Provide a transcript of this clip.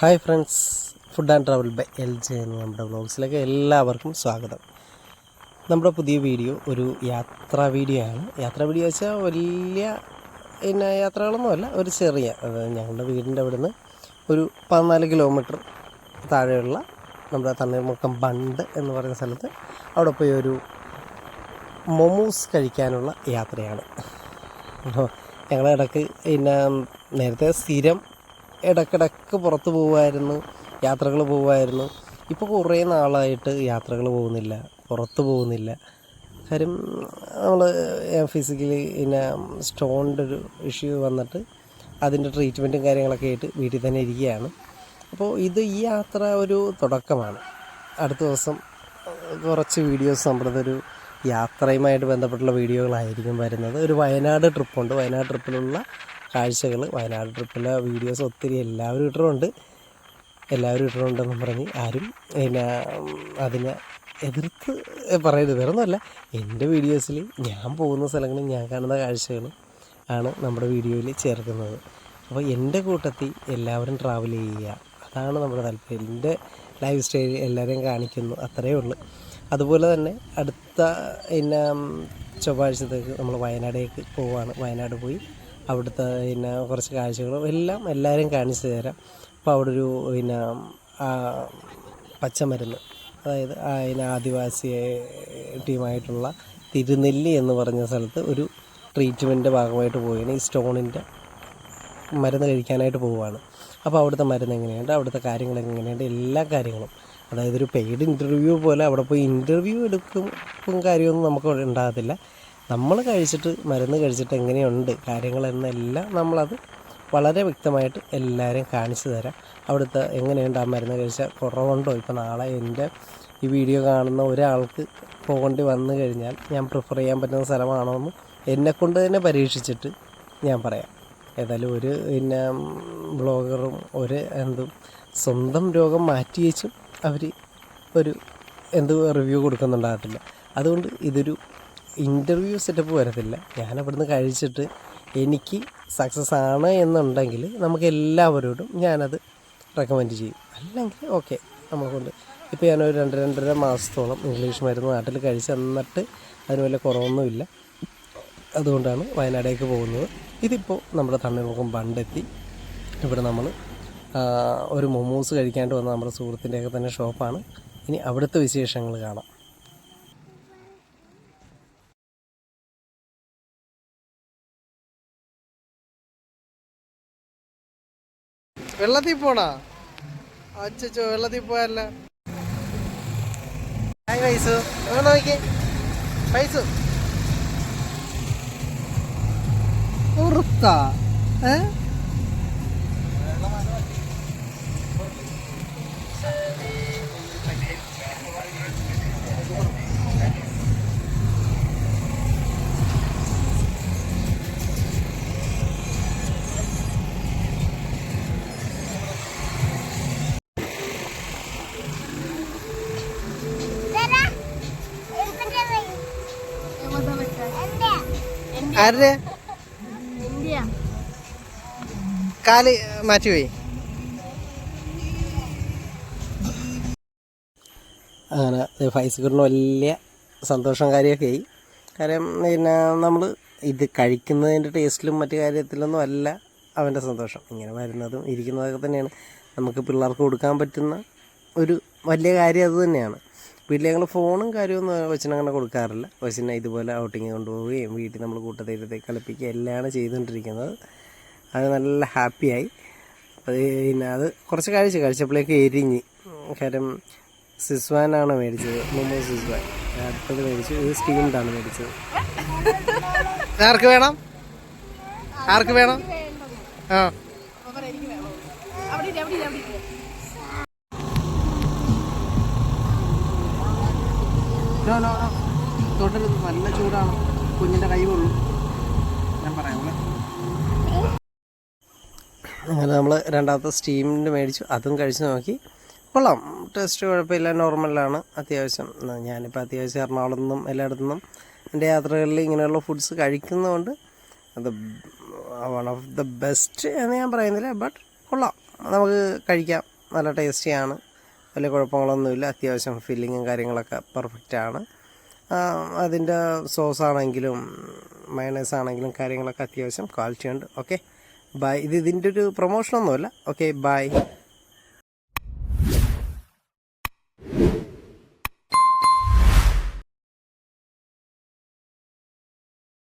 Hi friends food and travel by L J എന്ന നമ്മുടെ വ്ളോഗ്സിലേക്ക് എല്ലാവർക്കും സ്വാഗതം. നമ്മുടെ പുതിയ വീഡിയോ ഒരു യാത്രാ വീഡിയോ ആണ്. യാത്രാ വീഡിയോ വെച്ചാൽ വലിയ പിന്നെ യാത്രകളൊന്നുമല്ല ഒരു ചെറിയ ഞങ്ങളുടെ വീടിന്റെ അവിടുന്ന് ഒരു പതിനാല് കിലോമീറ്റർ താഴെയുള്ള നമ്മുടെ തണ്ണീർമുക്കം ബണ്ട് എന്ന് പറയുന്ന സ്ഥലത്ത് അവിടെ പോയി ഒരു മൊമോസ് കഴിക്കാനുള്ള യാത്രയാണ്. ഞങ്ങളുടെ പിന്നെ നേരത്തെ സ്ഥിരം ഇടയ്ക്കിടയ്ക്ക് പുറത്ത് പോകുമായിരുന്നു യാത്രകൾ പോകുമായിരുന്നു ഇപ്പോൾ കുറേ നാളായിട്ട് യാത്രകൾ പോകുന്നില്ല പുറത്ത് പോകുന്നില്ല. കാര്യം നമ്മൾ ഫിസിക്കലി പിന്നെ സ്റ്റോണിന്റെ ഒരു ഇഷ്യൂ വന്നിട്ട് അതിന്റെ ട്രീറ്റ്മെന്റും കാര്യങ്ങളൊക്കെ ആയിട്ട് വീട്ടിൽ തന്നെ ഇരിക്കുകയാണ്. അപ്പോൾ ഇത് ഈ യാത്ര ഒരു തുടക്കമാണ്. അടുത്ത ദിവസം കുറച്ച് വീഡിയോസ് നമ്മുടെ ഒരു യാത്രയുമായിട്ട് ബന്ധപ്പെട്ടുള്ള വീഡിയോകളായിരിക്കും വരുന്നത്. ഒരു വയനാട് ട്രിപ്പുണ്ട് വയനാട് ട്രിപ്പിലുള്ള കാഴ്ചകൾ വയനാട് ട്രിപ്പിലെ വീഡിയോസ് ഒത്തിരി എല്ലാവരും ഇട്ടിട്ടുണ്ട്. എല്ലാവരും ഇട്ടിട്ടുണ്ടെന്ന് പറഞ്ഞ് ആരും പിന്നെ അതിനെ എതിർത്ത് പറയരുത്. വേറെ ഒന്നുമല്ല എന്റെ വീഡിയോസിൽ ഞാൻ പോകുന്ന സ്ഥലങ്ങളും ഞാൻ കാണുന്ന കാഴ്ചകളും ആണ് നമ്മുടെ വീഡിയോയിൽ ചേർക്കുന്നത്. അപ്പോൾ എന്റെ കൂട്ടത്തിൽ എല്ലാവരും ട്രാവൽ ചെയ്യുക. അതാണ് നമ്മുടെ താല്പര്യം. എന്റെ ലൈഫ് സ്റ്റൈൽ എല്ലാവരെയും കാണിക്കുന്നു. അത്രയേ ഉള്ളൂ. അതുപോലെ തന്നെ അടുത്ത പിന്നെ ചൊവ്വാഴ്ചത്തേക്ക് നമ്മൾ വയനാടേക്ക് പോവാണ്. വയനാട് പോയി അവിടുത്തെ പിന്നെ കുറച്ച് കാഴ്ചകളും എല്ലാം എല്ലാവരും കാണിച്ചു തരാം. അപ്പോൾ അവിടെ ഒരു പിന്നെ പച്ചമരുന്ന് അതായത് അതിന് ആദിവാസി ടീമായിട്ടുള്ള തിരുനെല്ലി എന്ന് പറഞ്ഞ സ്ഥലത്ത് ഒരു ട്രീറ്റ്മെന്റ് ഭാഗമായിട്ട് പോവുകയാണ് ഈ സ്റ്റോണിന്റെ മരുന്ന് കഴിക്കാനായിട്ട് പോവുകയാണ് അപ്പോൾ അവിടുത്തെ മരുന്ന് എങ്ങനെയുണ്ട്? അവിടുത്തെ കാര്യങ്ങൾ എങ്ങനെയുണ്ട്? എല്ലാ കാര്യങ്ങളും. അതായത് ഒരു പെയ്ഡ് ഇന്റർവ്യൂ പോലെ അവിടെ പോയി ഇന്റർവ്യൂ എടുക്കും കാര്യമൊന്നും നമുക്ക് ഉണ്ടാകത്തില്ല. നമ്മൾ കഴിച്ചിട്ട് മരുന്ന് കഴിച്ചിട്ട് എങ്ങനെയുണ്ട് കാര്യങ്ങളെന്നെല്ലാം നമ്മളത് വളരെ വ്യക്തമായിട്ട് എല്ലാവരെയും കാണിച്ചു തരാം. അവിടുത്തെ എങ്ങനെയുണ്ട് ആ മരുന്ന് കഴിച്ചാൽ കുറവുണ്ടോ? ഇപ്പോൾ നാളെ എന്റെ ഈ വീഡിയോ കാണുന്ന ഒരാൾക്ക് പോകേണ്ടി വന്നു കഴിഞ്ഞാൽ ഞാൻ പ്രിഫർ ചെയ്യാൻ പറ്റുന്ന സ്ഥലമാണോ എന്ന് എന്നെക്കൊണ്ട് തന്നെ പരീക്ഷിച്ചിട്ട് ഞാൻ പറയാം. ഏതായാലും ഒരു പിന്നെ ബ്ലോഗറും ഒരു എന്തും സ്വന്തം രോഗം മാറ്റി വെച്ചും അവർ ഒരു എന്ത് റിവ്യൂ കൊടുക്കുന്നുണ്ടാകത്തില്ല. അതുകൊണ്ട് ഇതൊരു ഇന്റർവ്യൂ സെറ്റപ്പ് വരത്തില്ല. ഞാൻ അവിടുന്ന് കഴിച്ചിട്ട് എനിക്ക് സക്സസ് ആണ് എന്നുണ്ടെങ്കിൽ നമുക്ക് എല്ലാവരോടും ഞാനത് റെക്കമെൻഡ് ചെയ്യും. അല്ലെങ്കിൽ ഓക്കെ നമ്മളെക്കൊണ്ട് ഇപ്പോൾ ഞാനൊരു രണ്ട് രണ്ടര മാസത്തോളം ഇംഗ്ലീഷ് മരുന്ന് നാട്ടിൽ കഴിച്ച് എന്നിട്ട് അതിന് വല്ല കുറവൊന്നുമില്ല. അതുകൊണ്ടാണ് വയനാടേക്ക് പോകുന്നത്. ഇതിപ്പോൾ നമ്മുടെ തണ്ണീർമുഖം പണ്ടെത്തി. ഇവിടെ നമ്മൾ ഒരു മൊമോസ് കഴിക്കാണ്ട് വന്ന നമ്മുടെ സുഹൃത്തിന്റെയൊക്കെ തന്നെ ഷോപ്പാണ് ഇനി അവിടുത്തെ വിശേഷങ്ങൾ കാണാം. വെള്ളത്തിൽ പോണാ? അച്ചോ വെള്ളത്തിൽ പോയല്ല. ഹായ് പൈസ നോക്കി പൈസ പുറത്താ ഏ? ആരുടെ? കാൽ മാറ്റി പോയി അങ്ങനെ ഫൈസുകളിന് വലിയ സന്തോഷം കാര്യമൊക്കെ ആയി കാര്യം പിന്നെ നമ്മൾ ഇത് കഴിക്കുന്നതിന്റെ ടേസ്റ്റിലും മറ്റു കാര്യത്തിലൊന്നും അല്ല അവന്റെ സന്തോഷം. ഇങ്ങനെ വരുന്നതും ഇരിക്കുന്നതൊക്കെ തന്നെയാണ്. നമുക്ക് പിള്ളേർക്ക് കൊടുക്കാൻ പറ്റുന്ന ഒരു വലിയ കാര്യം അത് തന്നെയാണ്. വീട്ടിൽ ഞങ്ങൾ ഫോണും കാര്യമൊന്നും കൊച്ചിനങ്ങനെ കൊടുക്കാറില്ല. കൊച്ചിനെ ഇതുപോലെ ഔട്ടിങ് കൊണ്ടുപോവുകയും വീട്ടിൽ നമ്മൾ കൂട്ടത്തിരുത്തി കളിപ്പിക്കുകയും എല്ലാമാണ് ചെയ്തുകൊണ്ടിരിക്കുന്നത്. അത് നല്ല ഹാപ്പിയായി. അത് പിന്നെ അത് കുറച്ച് കഴിച്ച് കഴിച്ചപ്പോഴേക്ക് എരിഞ്ഞ്. കാര്യം സിസ്വാനാണ് മേടിച്ചത്. മുമ്പ് സിസ്വാൻ. അടുത്തത് മേടിച്ചു ഇത് സ്റ്റീംഡാണ് മേടിച്ചത്. ആർക്ക് വേണം? ആർക്ക് വേണം? ആ. നോ നോ നല്ല ചൂടാണ്? കുഞ്ഞിന്റെ കൈ ഞാൻ പറയാം അങ്ങനെ നമ്മൾ രണ്ടാമത്തെ സ്റ്റീമിന്റെ മേടിച്ചു. അതും കഴിച്ച് നോക്കി. കൊള്ളാം. ടേസ്റ്റ് കുഴപ്പമില്ല. നോർമലാണ്. അത്യാവശ്യം. ഞാനിപ്പോൾ അത്യാവശ്യം എറണാകുളത്തു നിന്നും എല്ലായിടത്തു നിന്നും എന്റെ യാത്രകളിൽ ഇങ്ങനെയുള്ള ഫുഡ്സ് കഴിക്കുന്നതുകൊണ്ട് അത് വൺ ഓഫ് ദ ബെസ്റ്റ് എന്ന് ഞാൻ പറയുന്നില്ല. ബട്ട് കൊള്ളാം. നമുക്ക് കഴിക്കാം. നല്ല ടേസ്റ്റിയാണ്. വലിയ കുഴപ്പങ്ങളൊന്നുമില്ല. അത്യാവശ്യം ഫില്ലിങ്ങും കാര്യങ്ങളൊക്കെ പെർഫെക്റ്റാണ് അതിന്റെ സോസ് ആണെങ്കിലും മയണൈസ് ആണെങ്കിലും കാര്യങ്ങളൊക്കെ അത്യാവശ്യം ക്വാളിറ്റി ഉണ്ട്. ഓക്കെ ബൈ ഇത് ഇതിന്റെ ഒരു പ്രൊമോഷനൊന്നുമല്ല ഓക്കെ ബൈ